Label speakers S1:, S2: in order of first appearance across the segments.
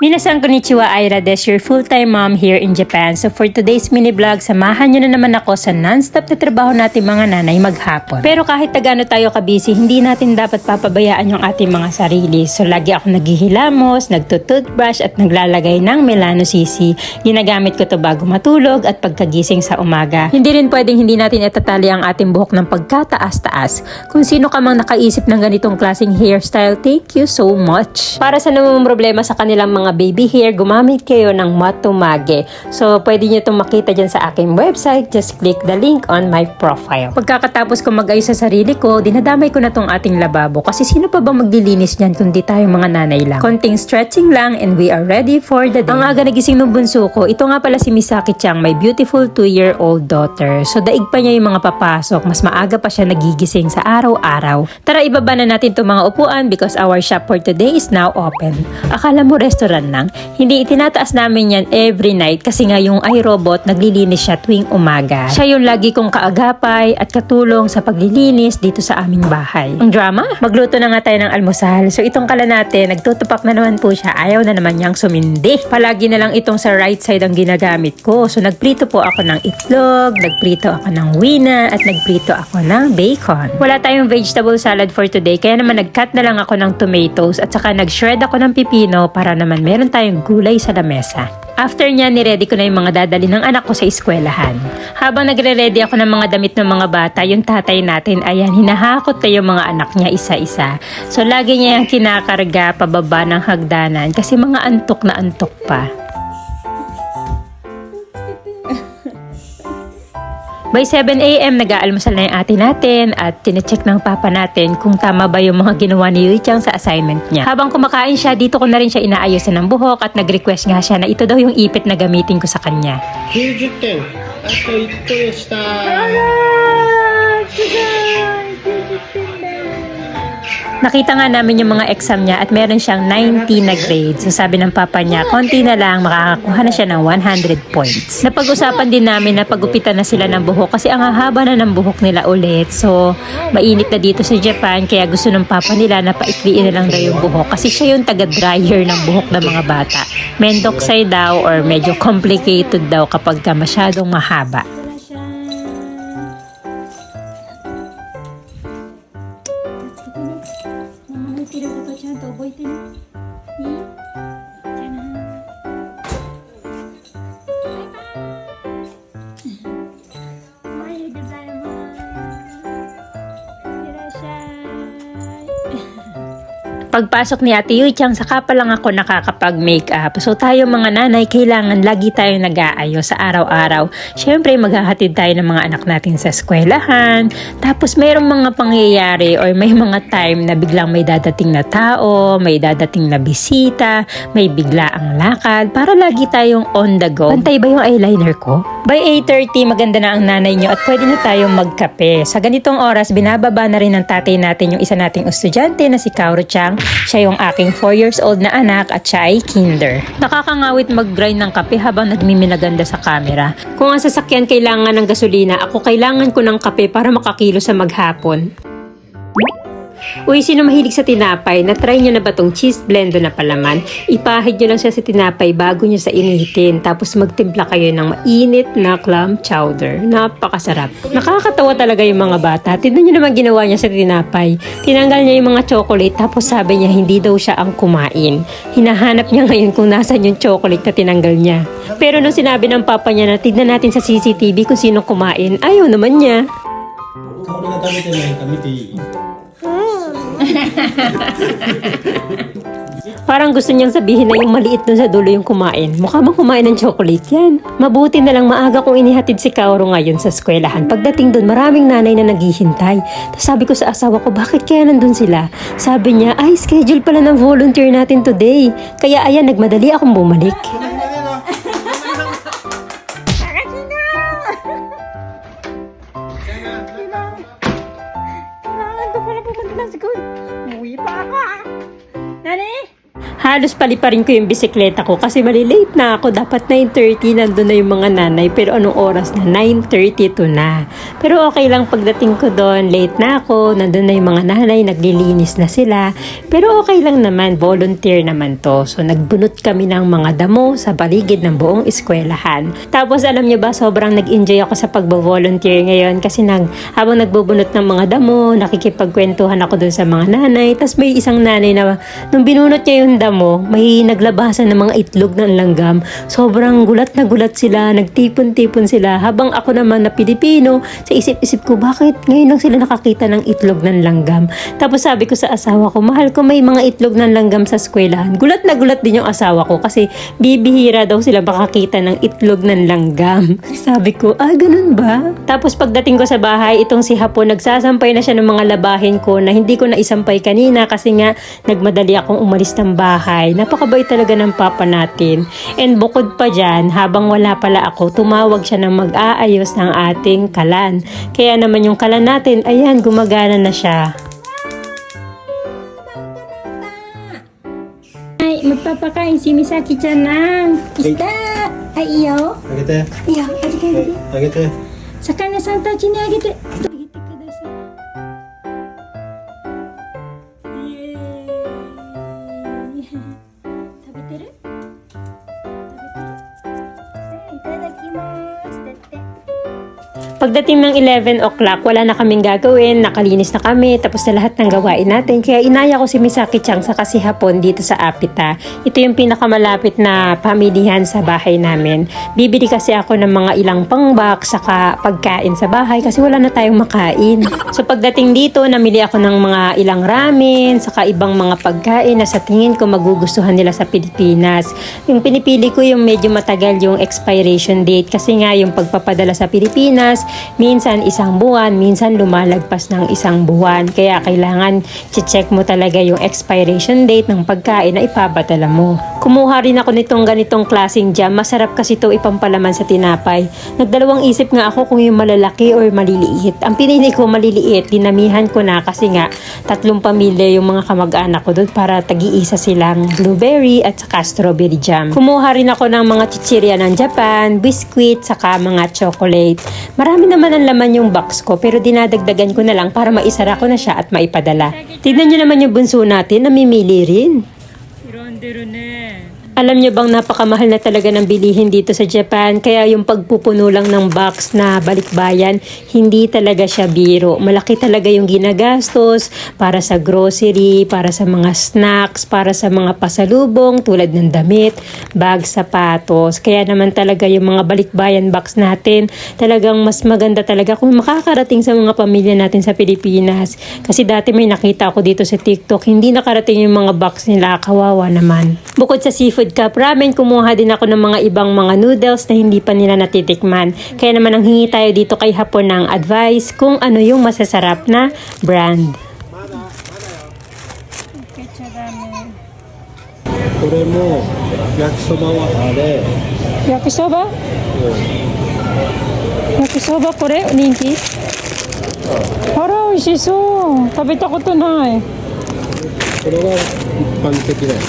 S1: Minasan konnichiwa, Aira Des, your full-time mom here in Japan. So for today's mini vlog, samahan nyo na naman ako sa non-stop na trabaho natin mga nanay maghapon. Pero kahit tagano tayo kabisi, hindi natin dapat papabayaan yung ating mga sarili. So lagi ako naghihilamos, nagtutoothbrush at naglalagay ng Melano CC. Ginagamit ko to bago matulog at pagkagising sa umaga. Hindi rin pwedeng hindi natin itatali ang ating buhok ng pagkataas-taas. Kung sino ka mang nakaisip ng ganitong klaseng hairstyle, thank you so much. Para sa namang problema sa kanilang mga baby hair, gumamit kayo ng Matumage. So, pwede nyo itong makita dyan sa aking website. Just click the link on my profile. Pagkakatapos ko mag-ayos sa sarili ko, dinadamay ko na tong ating lababo. Kasi sino pa ba maglilinis niyan kundi tayo mga nanay lang? Konting stretching lang and we are ready for the day. Ang aga nagising ng bunso ko, ito nga pala si Misaki Chang, my beautiful 2-year-old daughter. So, daig pa niya yung mga papasok. Mas maaga pa siya nagigising sa araw-araw. Tara, ibaba na natin itong mga upuan because our shop for today is now open. Akala mo restaurant lang? Hindi, itinataas namin yan every night kasi nga yung iRobot naglilinis siya tuwing umaga. Siya yung lagi kong kaagapay at katulong sa paglilinis dito sa aming bahay. Ang drama? Magluto na nga tayo ng almusal. So itong kala natin, nagtutupak na naman po siya. Ayaw na naman niyang sumindi. Palagi na lang itong sa right side ang ginagamit ko. So nagprito po ako ng itlog, nagprito ako ng wina, at nagprito ako ng bacon. Wala tayong vegetable salad for today, kaya naman nag-cut na lang ako ng tomatoes at saka nag-shred ako ng pipino para naman meron tayong gulay sa lamesa. After niya, niready ko na yung mga dadali ng anak ko sa eskwelahan. Habang nagre-ready ako ng mga damit ng mga bata, yung tatay natin, ayan, hinahakot na yung mga anak niya isa-isa. So, lagi niya yung kinakarga pababa ng hagdanan kasi mga antok na antok pa. By 7am, nag-aalmusal na yung ate natin at tinecheck ng papa natin kung tama ba yung mga ginawa ni Yui Chang sa assignment niya. Habang kumakain siya, dito ko na rin siya inaayosan ng buhok at nag-request nga siya na ito daw yung ipit na gamitin ko sa kanya.
S2: Here's your thing. Ito, ito.
S1: Nakita nga namin yung mga exam niya at meron siyang 90 na grade. So sabi ng papa niya, konti na lang, makakakuha na siya ng 100 points. Napag-usapan din namin na pagupitan na sila ng buhok kasi ang haba na ng buhok nila ulit. So mainit na dito sa Japan kaya gusto ng papa nila na paikliin na lang daw yung buhok kasi siya yung taga-dryer ng buhok ng mga bata. Mendoxay daw or medyo complicated daw kapag ka masyadong mahaba.
S3: できることちゃんと覚えてね。ね
S1: Pagpasok ni Ate Yui Chang, saka pa lang ako nakakapag-makeup. So tayo mga nanay, kailangan lagi tayong nag-aayos sa araw-araw. Siyempre, maghahatid tayo ng mga anak natin sa eskwelahan. Tapos mayroong mga pangyayari or may mga time na biglang may dadating na tao, may dadating na bisita, may bigla ang lakad, para lagi tayong on the go. Pantay ba yung eyeliner ko? By 8.30, maganda na ang nanay nyo at pwede na tayong magkape. Sa ganitong oras, binababa na rin ng tatay natin yung isa nating estudyante na si Kauro Chang. Siya yung aking 4 years old na anak at siya ay kinder. Nakakangawit mag-grind ng kape habang nagmiminaganda sa camera. Kung ang sasakyan kailangan ng gasolina, ako kailangan ko ng kape para makakilo sa maghapon. Uy, sino mahilig sa tinapay? Na-try nyo na ba tong cheese blender na palaman? Ipahid nyo lang siya sa tinapay bago nyo sa initin. Tapos magtimpla kayo ng mainit na clam chowder. Napakasarap. Nakakatawa talaga yung mga bata. Tignan nyo naman ginawa niya sa tinapay. Tinanggal niya yung mga chocolate tapos sabi niya hindi daw siya ang kumain. Hinahanap niya ngayon kung nasan yung chocolate na tinanggal niya. Pero nung sinabi ng papa niya na tignan natin sa CCTV kung sino kumain, ayaw naman niya.
S2: 俺が食べてないか見ていい
S1: Parang gusto niyang sabihin na yung maliit dun sa dulo yung kumain. Mukha bang kumain ng chocolate yan? Mabuti na lang maaga kong inihatid si Kaoro ngayon sa eskwelahan. Pagdating dun, maraming nanay na naghihintay. Tapos sabi ko sa asawa ko, bakit kaya nandun sila? Sabi niya, ay, schedule pala ng volunteer natin today. Kaya ayan, nagmadali akong bumalik. Halos paliparin ko yung bisikleta ko kasi malilate na ako. Dapat 9.30 nandun na yung mga nanay. Pero anong oras na? 9.32 na. Pero okay lang pagdating ko doon. Late na ako. Nandun na yung mga nanay. Naglilinis na sila. Pero okay lang naman. Volunteer naman to. So nagbunot kami ng mga damo sa paligid ng buong eskwelahan. Tapos alam niyo ba, sobrang nag-enjoy ako sa pagbo-volunteer ngayon kasi nag, habang nagbubunot ng mga damo, nakikipagkwentuhan ako doon sa mga nanay. Tapos may isang nanay na nung binunot niya yung damo, may naglabasan ng mga itlog ng langgam. Sobrang gulat na gulat sila, nagtipon-tipon sila. Habang ako naman na Pilipino, sa isip-isip ko, bakit ngayon lang sila nakakita ng itlog ng langgam? Tapos sabi ko sa asawa ko, mahal ko may mga itlog ng langgam sa eskwelahan. Gulat na gulat din yung asawa ko kasi bibihira daw sila makakita ng itlog ng langgam. Sabi ko, ah, ganun ba? Tapos pagdating ko sa bahay, itong si Hapon, nagsasampay na siya ng mga labahin ko na hindi ko na isampay kanina kasi nga nagmadali akong umalis ng bahay bahay. Napakabait talaga ng papa natin. And bukod pa dyan, habang wala pala ako, tumawag siya ng mag-aayos ng ating kalan. Kaya naman yung kalan natin, ayan, gumagana na siya. Ay, magpapakain si Misaki-chan ng isda! Ay, iyo?
S2: Agete.
S1: Iyo, agete, agete. Sakana-san tachi ni agete. Pagdating ng 11 o'clock, wala na kaming gagawin, nakalinis na kami, tapos na lahat ng gawain natin. Kaya inaya ko si Misaki Chang sa kasi hapon dito sa Apita. Ito yung pinakamalapit na pamilihan sa bahay namin. Bibili kasi ako ng mga ilang pang-box saka pagkain sa bahay kasi wala na tayong makain. So pagdating dito, namili ako ng mga ilang ramen, saka ibang mga pagkain na sa tingin ko magugustuhan nila sa Pilipinas. Yung pinipili ko yung medyo matagal yung expiration date kasi nga yung pagpapadala sa Pilipinas, minsan isang buwan, minsan lumalagpas ng isang buwan. Kaya kailangan check mo talaga yung expiration date ng pagkain na ipapadala mo. Kumuha rin ako nitong ganitong klaseng jam. Masarap kasi ito ipampalaman sa tinapay. Nagdalawang isip nga ako kung yung malalaki or maliliit. Ang pinili ko maliliit, dinamihan ko na kasi nga tatlong pamilya yung mga kamag-anak ko doon para tagi-isa silang blueberry at saka strawberry jam. Kumuha rin ako ng mga chichirya ng Japan, biscuit, saka mga chocolate. Marami naman ang laman yung box ko pero dinadagdagan ko na lang para maisara ko na siya at maipadala. Tignan nyo naman yung bunso natin, namimili rin. Alam niyo bang napakamahal na talaga ng bilihin dito sa Japan kaya yung pagpupuno lang ng box na balikbayan hindi talaga siya biro. Malaki talaga yung ginagastos para sa grocery, para sa mga snacks, para sa mga pasalubong tulad ng damit, bag, sapatos. Kaya naman talaga yung mga balikbayan box natin talagang mas maganda talaga kung makakarating sa mga pamilya natin sa Pilipinas. Kasi dati may nakita ako dito sa TikTok, hindi nakarating yung mga box nila, kawawa naman. Bukod sa seafood cup ramen, kumuha din ako ng mga ibang mga noodles na hindi pa nila natitikman. Kaya naman ang hingi tayo dito kay Hapon ng advice kung ano yung masasarap na brand.
S2: これも焼きそばはあれ
S1: Yakisoba? Yakisoba これ人気あら、美味しそう。食べたことない。
S2: これが一般的だよ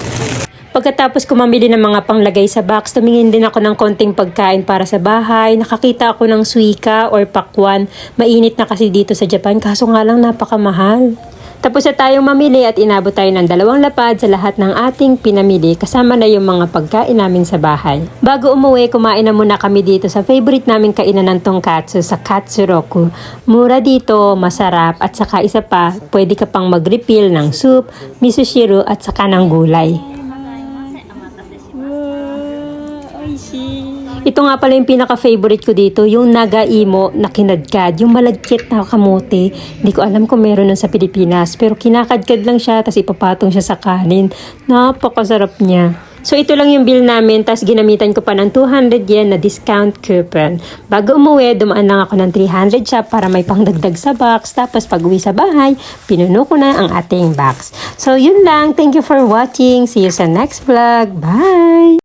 S1: Pagkatapos ko mamili ng mga panglagay sa box, tumingin din ako ng konting pagkain para sa bahay. Nakakita ako ng suika or pakwan. Mainit na kasi dito sa Japan, kaso nga lang napakamahal. Tapos na tayong mamili at inabot tayo ng dalawang lapad sa lahat ng ating pinamili kasama na yung mga pagkain namin sa bahay. Bago umuwi, kumain na muna kami dito sa favorite naming kainan ng tongkatsu sa Katsuroku. Mura dito, masarap at saka isa pa, pwede ka pang mag-refill ng soup, miso-shiro at saka ng gulay. Ito nga pala yung pinaka-favorite ko dito, yung nagaimo na kinadkad, yung malagkit na kamote. Hindi ko alam kung meron nun sa Pilipinas, pero kinakadkad lang siya, tapos ipapatong siya sa kanin. Napakasarap niya. So ito lang yung bill namin, tapos ginamitan ko pa ng 200 yen na discount coupon. Bago umuwi, dumaan lang ako ng 300 shop para may pangdagdag sa box. Tapos pag uwi sa bahay, pinuno ko na ang ating box. So yun lang. Thank you for watching. See you sa next vlog. Bye!